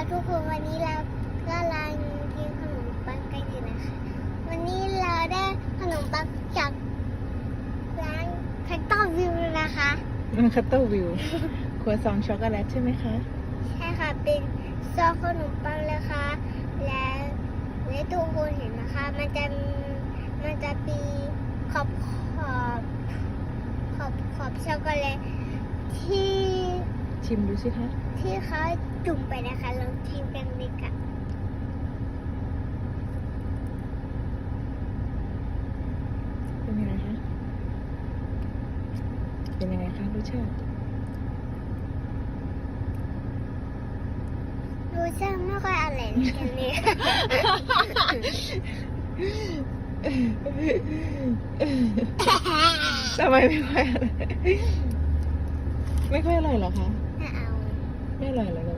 ค่ะทุกคนวันนี้เรากำลังกินขนมปังกันอยู่นะคะ วันนี้เราได้ขนมปังจากร้านคัตเตอร์วิวนะคะคัตเตอร์วิวครัวซองช็อกโกแลตใช่ไหมคะ ใช่ค่ะเป็นซองขนมปังเลยค่ะและและทุกคนเห็นนะคะ มันจะมันจะมีขอบขอบขอบขอบช็อกโกแลตที่ชิมดูสิคะที่เขาจุ่มไปนะคะลองชิมกันเลยค่ะ เป็นยังไงคะ เป็นยังไงคะรสชาติรู้สึกไม่ค่อยอร่อยเหมือนกันเลยค่ะทำไมไม่ค่อยอร่อยไม่ค่อยอร่อยเหรอคะ ไม่เอา ไม่อร่อยเหรอลูก